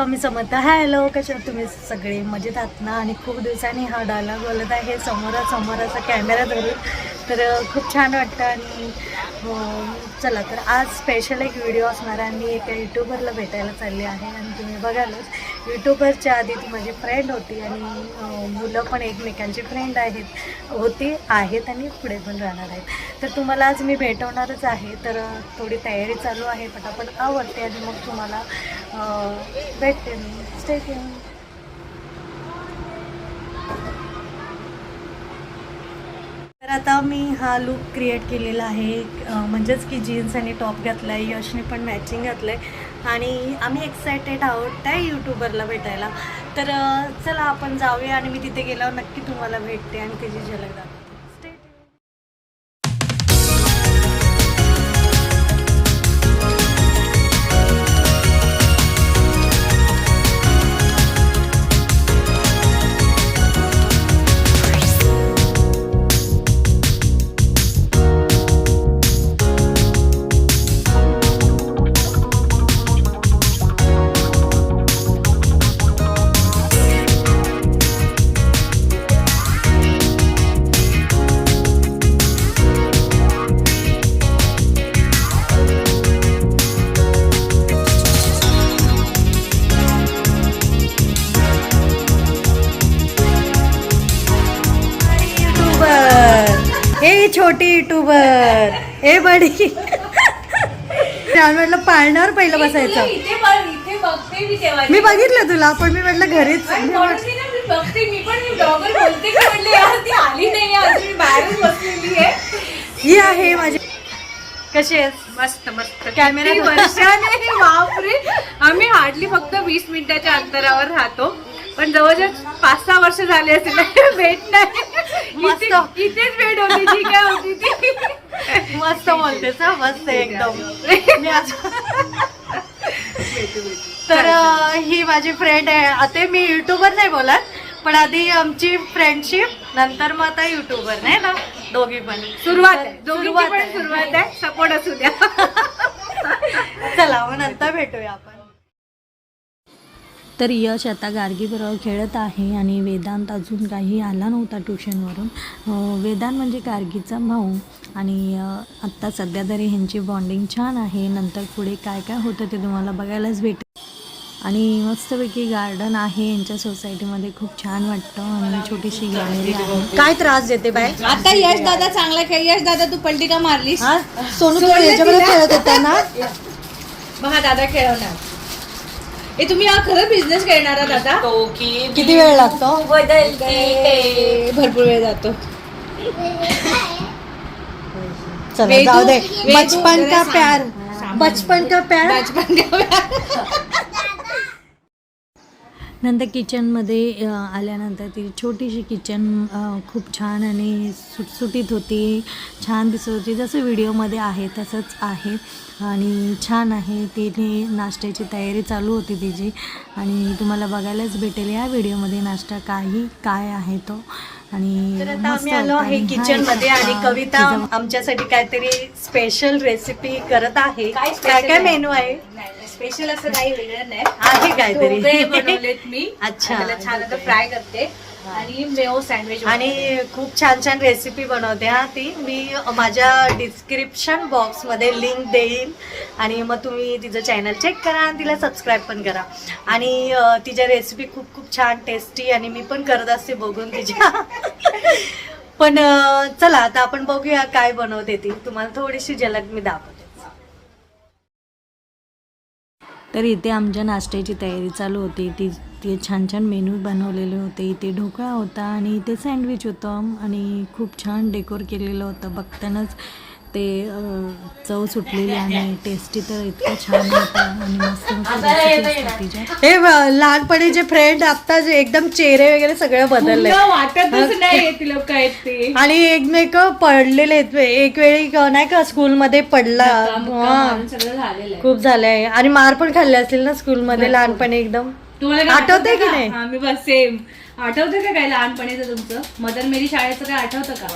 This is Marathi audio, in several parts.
स्वामी समर्थ हॅलो कशा तुम्ही सगळे? मजेत आहात ना? आणि खूप दिवसांनी हा डायलॉग बोलत आहे. समोरासमोराचा कॅमेरा धरून तर खूप छान वाटतं आणि हो, चला तर आज स्पेशल एक व्हिडिओ असणार आहे. मी एका यूट्यूबरला भेटायला चालली आहे आणि तुम्ही बघालच. यूट्यूबरच्या आधी ती माझी फ्रेंड होती आणि मुलं पण एकमेकांची फ्रेंड आहेत होती आहेत आणि पुढे पण राहणार आहेत. तर तुम्हाला आज मी भेटवणारच आहे. तर थोडी तयारी चालू आहे पटापट आवडते आणि मग तुम्हाला भेटते मी. स्टे तर आता मी हा लुक क्रिएट केलेला आहे. म्हणजेच की जीन्स आणि टॉप घातला आहे यशने पण मॅचिंग घातलं आहे आणि आम्ही एक्सायटेड आहोत त्या यूट्यूबरला भेटायला. तर चला आपण जाऊया आणि मी तिथे गेल्यावर नक्की तुम्हाला भेटते आणि त्याची झलक दाखवते. छोटी युट्यूबर हे बडी. म्हटलं पाळण्यावर पहिलं बसायचं. इथे बघ इथे बघते मी बघितलं तुला पण मी म्हटलं घरीच. आणि मी म्हणून म्हटलं- मी ना मी बघते मी पण मी ब्लॉगर बोलते. की म्हणले यार ती आली नाही अजून मी बाहेरच बसलेली आहे. ही आहे माझी. कशी आहेस? मस्त मस्त. कॅमेरा वर्षाने बापरे. आम्ही हार्डली फक्त वीस मिनिटाच्या अंतरावर राहतो. पण जवळजवळ पाच सहा वर्ष झाले असेल. भेट नाही. इथेच भेट होती जी काय होती ती. मस्त बोलतेस हं, मस्त एकदम. तर ही माझी फ्रेंड आहे. आता मी युट्यूबर नाही बोलत पण आधी आमची फ्रेंडशिप नंतर मग आता युट्यूबर नाही ना? दोघी पण. सुरुवात आहे. पण आहे. सुरुवात आहे. सपोर्ट असू द्या. चला मग नंतर भेटूया आपण. तर यश आता गार्गीबरोबर खेळत आहे आणि वेदांत अजून काही आला नव्हता ट्युशनवरून. वेदांत म्हणजे गार्गीचा भाऊ आणि आत्ता सध्या तरी ह्यांची बॉन्डिंग छान आहे. नंतर पुढे काय काय होतं ते तुम्हाला बघायलाच भेटेल. आणि मस्तपैकी गार्डन आहे. यांच्या सोसायटीमध्ये खूप छान वाटतं आणि छोटीशी गॅलरी आहे. काय त्रास देते बाय आता यश दादा चांगला खेळ यश दादा तू पलटी का मारलीस? सोनू? खेळत होता ना? मग दादा खेळवणार. ए तुम्ही हा खरं बिझनेस खेळणारा दादा किती वेळ लागतो? भरपूर वेळ जातो. चला वेदू- जाऊ दे. वेदू बचपन का. प्यार. बचपन का प्यार? बचपन का नंतर किचनमध्ये आल्यानंतर ती छोटीशी किचन खूप छान आणि सुटसुटीत होती. छान दिसत होती. जसं व्हिडिओमध्ये आहे तसंच आहे. आणि छान आहे. तिने नाश्त्याची तयारी चालू होती तिची. आणि तुम्हाला बघायलाच भेटेल या व्हिडिओमध्ये नाश्ता काही काय आहे तो. आणि तर आता मस्त आम्ही आलो होता. आहे किचनमध्ये आणि कविता आमच्यासाठी काहीतरी स्पेशल रेसिपी करत आहे. काय काय? मेनू आहे? स्पेशल असं काही वेगळं नाही. आहे काहीतरी. ढोकळे बनवलेत मी. अच्छा. त्याला छान आता फ्राय करते. आणि मेओ सँडविच आणि खूप छान छान रेसिपी बनवते हा ती. मी माझ्या डिस्क्रिप्शन बॉक्समध्ये लिंक देईन. आणि मग तुम्ही तिचं चॅनल चेक करा आणि तिला सबस्क्राईब पण करा. आणि अ, तिच्या रेसिपी खूप खूप छान टेस्टी आणि मी पण करत असते बघून तिच्या. पण अ, चला आता आपण बघूया काय बनवते ती. तुम्हाला थोडीशी झलक मी दाखवते. तर इथे आमच्या नाश्त्याची तयारी चालू होती. ती ते छान छान मेनू बनवलेले होते. इथे ढोकळा होता आणि इथे सँडविच होतं आणि खूप छान डेकोर केलेलं होतं. बघतानाच ते चव सुटलेली आणि टेस्टी तर इतकं छान होतं आणि मस्त तिच्या हे ब- लहानपणीचे फ्रेंड आता जे एकदम चेहरे वगैरे सगळं बदललंय. वाटतच नाही ती लोक आहेत ते. आणि एकमेक पडलेले आहेत. एक वेळी नाही का स्कूलमध्ये पडला. हा. खूप झालंय. आणि मार पण खाल्ले असतील ना स्कूलमध्ये लहानपणी एकदम? तुम्हाला आठवतंय की? नाही? हा, मी बस सेम आठवतं का काय लहानपणीचं तुमचं? मदन मेरी शाळेचं काय आठवतं का?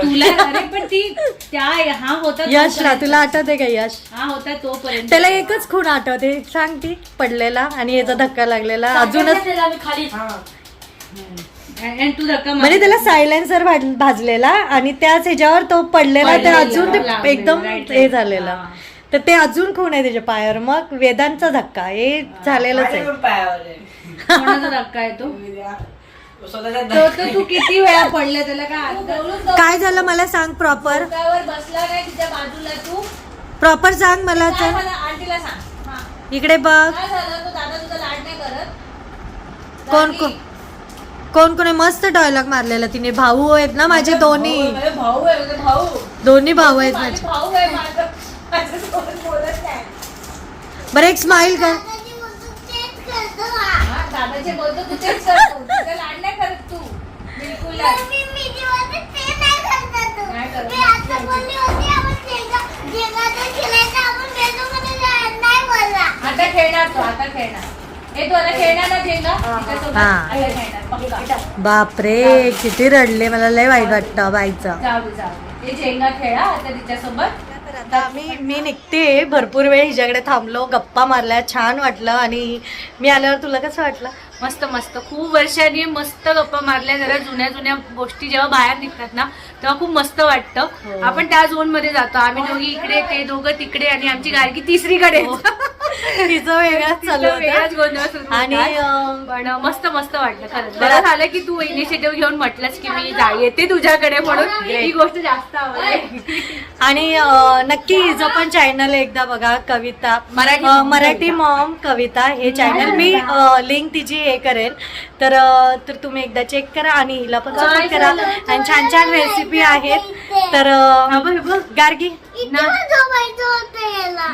तुला अरे पण ती त्या हा होता यशला तोपर्यंत. तुला आठवते का यश? हा होता तोपर्यंत. त्याला एकच खूण आठवते. सांग ती पडलेला आणि याचा धक्का लागलेला. अजूनच खाली. तू धक्का म्हणजे त्याला सायलेन्सर भाजलेला आणि त्याच ह्याच्यावर तो पडलेला ते पडलेला, अजून ते एकदम हे. झालेलं. तर ते अजून खूण आहे त्याच्या पायावर. मग वेदांचा धक्का. हे झालेलंच आहे. कोणाचा धक्का आहे तो? स्वतःचा तो तर तू किती वेळा पडला त्याला काय? काय झालं मला सांग प्रॉपर डोक्यावर बसला तिच्या बाजूला तू? प्रॉपर सांग मला काय मला आंटीला सांग. हा. इकडे बघ. काय झालं? तो दादा तुझा लाड नाही करत. कोण. कोण कोण कोणी मस्त डायलॉग मारलेला तिने. भाऊ आहेत ना माझे दोन्ही. माझे भाऊ आहे माझे भाऊ. दोन्ही भाऊ आहेत माझे माझे. भाऊ आहे माझं. बरं एक स्माइल कर. हा, दादाचे बोलतो तू तेच करतो तुझा लाड नाही करत तू. बिलकुल नाही. नाही करत. आता खेळणार तो आता खेळणार. हे तू आता खेळणार ना झेंगा तिच्यासोबत? हा. आता खेळणार, पक्का. बापरे किती रडले मला लय वाईट वाटतं बाईचं. जाऊ दे जाऊ दे. हे झेंगा खेळा आता तिच्यासोबत. आता मी मी निघते. भरपूर वेळ हिच्याकडे थांबलो. गप्पा मारल्या. छान वाटलं. आणि मी आल्यावर तुला कसं वाटलं? मस्त मस्त. खूप वर्षांनी मस्त गप्पा मारल्या. जरा जुन्या जुन्या गोष्टी जेव्हा बाहेर निघतात ना तेव्हा खूप मस्त हो. वाटतं आपण त्या झोनमध्ये जातो. आम्ही दोघी इकडे ते दोघं तिकडे आणि आमची गाडगी तिसरीकडे. तिचं वेगळंच चालू होतं. आणि. अं, पण मस्त मस्त वाटलं खरंच बरं. झालं की तू इनिशिएटिव्ह घेऊन म्हटलंस की मी जा येते तुझ्याकडे म्हणून. ही गोष्ट जास्त आवडली. आणि अं, नक्की हिचं पण चॅनल एकदा बघा कविता. मराठी अं, मॉम मराठी मॉम कविता हे चॅनल मी लिंक तिची हे करेन तर अं, तर तुम्ही एकदा चेक करा आणि हिला पण सपोर्ट करा. आणि छान छान रेसिपी आहेत. तर अं. गार्गी.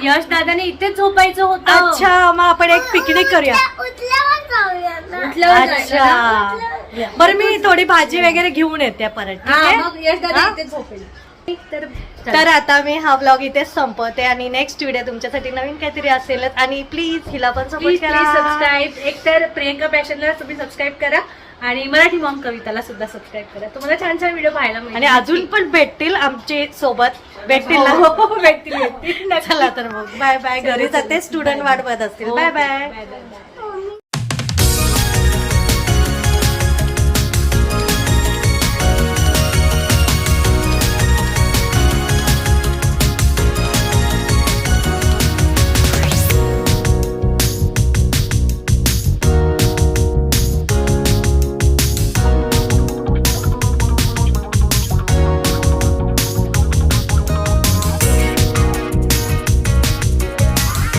यश दादाने इथेच झोपायचं होतं. अच्छा मग आपण एक पिकनिक करूया. उठल्यावर जायचं ना? अच्छा. बरं मी थोडी भाजी वगैरे घेऊन येते परत ठीक हा, आहे? मग यश दादा हा? इथेच झोपेल. तर तर आता मी हा ब्लॉग इथेच संपवते आणि नेक्स्ट व्हिडिओ तुमच्यासाठी नवीन काहीतरी असेलच. आणि प्लीज हिला पण सपोर्ट करा प्लीज सबस्क्राईब एक तर प्रियंका पॅशनला तुम्ही सबस्क्राईब करा आणि मराठी मॉम कविताला सुद्धा सबस्क्राईब करा. तुम्हाला छान छान व्हिडिओ पाहायला मिळतील. आणि अजून पण भेटतील आमचे सोबत. भेटतील हो, ना हो, हो, भेटतील भेटतील चला तर मग. बाय बाय घरी जाते. स्टुडंट वाट बघत असतील बाय बाय बाय